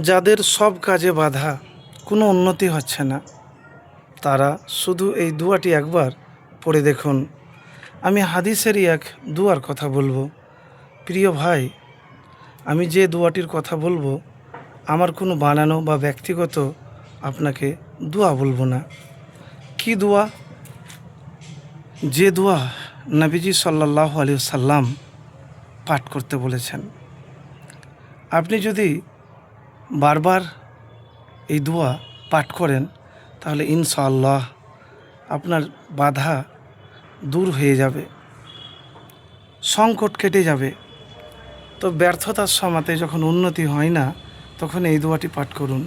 যাদের সব কাজে বাধা, কোনো উন্নতি হচ্ছে না। তারা শুধু এই দুয়াটি একবার পড়ে দেখুন। আমি হাদিসেরই এক দুয়ার কথা বলব। প্রিয় ভাই, আমি যে দুয়াটির কথা বলব, আমার কোনো বানানো বা ব্যক্তিগত আপনাকে দোয়া বলব না। কি দোয়া? যে দোয়া নবীজি সাল্লাহ আলী সাল্লাম পাঠ করতে বলেছেন। আপনি যদি বারবার এই দোয়া পাঠ করেন, তাহলে ইনশাআল্লাহ আপনার বাধা দূর হয়ে যাবে, সংকট কেটে যাবে। তো ব্যর্থতার সমাতে যখন উন্নতি হয় না, তখন এই দোয়াটি পাঠ করুন।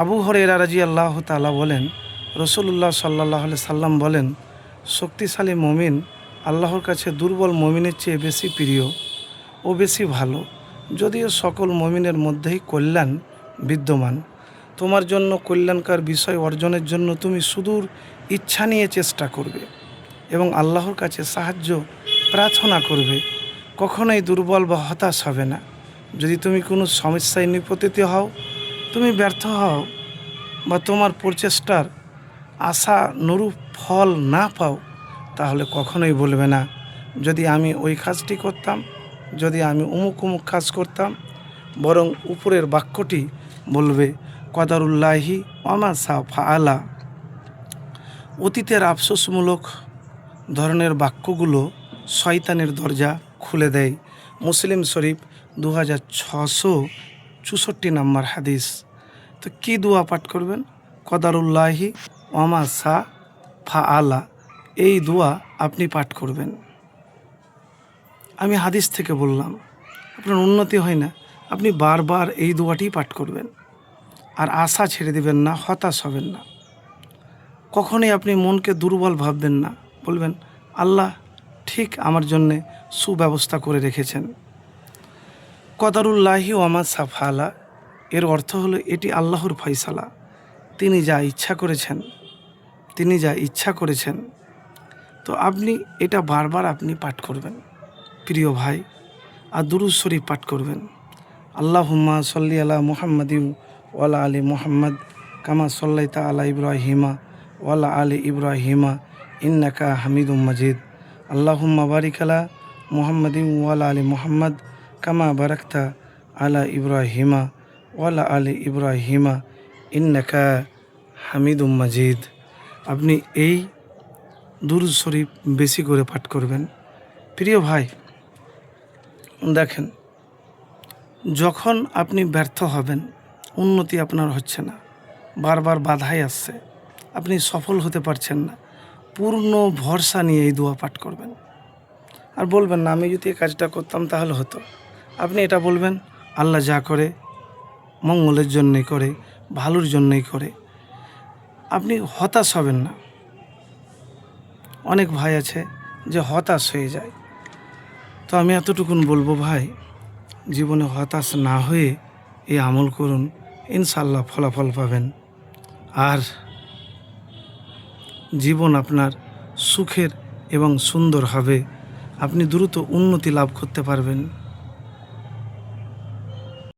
আবু হরেরা রাজি আল্লাহ তালা বলেন রসুল্লাহ সাল্লাহ সাল্লাম বলেন, শক্তিশালী মমিন আল্লাহর কাছে দুর্বল মমিনের চেয়ে বেশি প্রিয় ও বেশি ভালো। যদিও সকল মমিনের মধ্যেই কল্যাণ বিদ্যমান, তোমার জন্য কল্যাণকার বিষয় অর্জনের জন্য তুমি সুদূর ইচ্ছা নিয়ে চেষ্টা করবে এবং আল্লাহর কাছে সাহায্য, প্রার্থনা করবে। কখনোই দুর্বল বা হতাশ হবে না। যদি তুমি কোনো সমস্যায় নিপতিত হও, তুমি ব্যর্থ হও বা তোমার প্রচেষ্টার আশা নুরূপ ফল না পাও, তাহলে কখনোই বলবে না। যদি আমি ওই কাজটি করতাম যদি আমি উমুক উমুক কাজ করতাম, বরং উপরের বাক্যটি বলবে, কদারুল্লাহি ওমা সা আলা অতীতের আফসোসমূলক ধরনের বাক্যগুলো শয়তানের দরজা খুলে দেয়। মুসলিম শরীফ দু হাজার ছশো চৌষট্টি নম্বর হাদিস। তো কী দোয়া পাঠ করবেন? কদারুল্লাহি ওমা সা ফা আলা এই দোয়া আপনি পাঠ করবেন। আমি হাদিস থেকে বললাম, আপনার উন্নতি হয় না, আপনি বারবার এই দোয়াটি পাঠ করবেন। আর আশা ছেড়ে দিবেন না, হতাশ হবেন না। কখনোই আপনি মনকে দুর্বল ভাববেন না, বলবেন, আল্লাহ ঠিক আমার জন্যে সুব্যবস্থা করে রেখেছেন। কদারুল্লাহি ওয়ামা সাফালা, এর অর্থ হলো এটি আল্লাহর ফয়সালা। তিনি যা ইচ্ছা করেছেন, তিনি যা ইচ্ছা করেছেন। তো আপনি এটা বারবার আপনি পাঠ করবেন। প্রিয় ভাই, আর দুরুজ শরীফ পাঠ করবেন। আল্লাহ হুম্মা সল্লি আলা মুহাম্মদিউ ওয়ালা আলী মুহাম্মদ কামা সল্লাইতা আলা ইব্রাহিমা ওয়ালা আলী ইব্রাহিমা ইন্নাকা হামিদুম মাজিদ। আল্লাহ হুম্মা বারিক আলা ওয়ালা আলী মোহাম্মদ কামা বারাকতা আলা ইব্রাহিমা ওয়ালা আলী ইব্রাহিমা ইন্নাকা হামিদুম মাজিদ। আপনি এই দুরুজ শরীফ বেশি করে পাঠ করবেন। প্রিয় ভাই দেখেন, যখন আপনি ব্যর্থ হবেন, উন্নতি আপনার হচ্ছে না। বারবার বাধাই আসছে। আপনি সফল হতে পারছেন না। পূর্ণ ভরসা নিয়ে এই দোয়া পাঠ করবেন। আর বলবেন না, আমি যদি এই কাজটা করতাম তাহলে হতো। আপনি এটা বলবেন, আল্লাহ যা করে, মঙ্গলের জন্যই করে, ভালোর জন্যই করে। আপনি হতাশ হবেন না। অনেক ভাই আছে যে হতাশ হয়ে যায়। তো আমি এতটুকুন বলব ভাই, জীবনে হতাশ না হয়ে এই আমল করুন ইনশাল্লাহ ফলাফল পাবেন। আর জীবন আপনার সুখের এবং সুন্দর হবে, আপনি দ্রুত উন্নতি লাভ করতে পারবেন।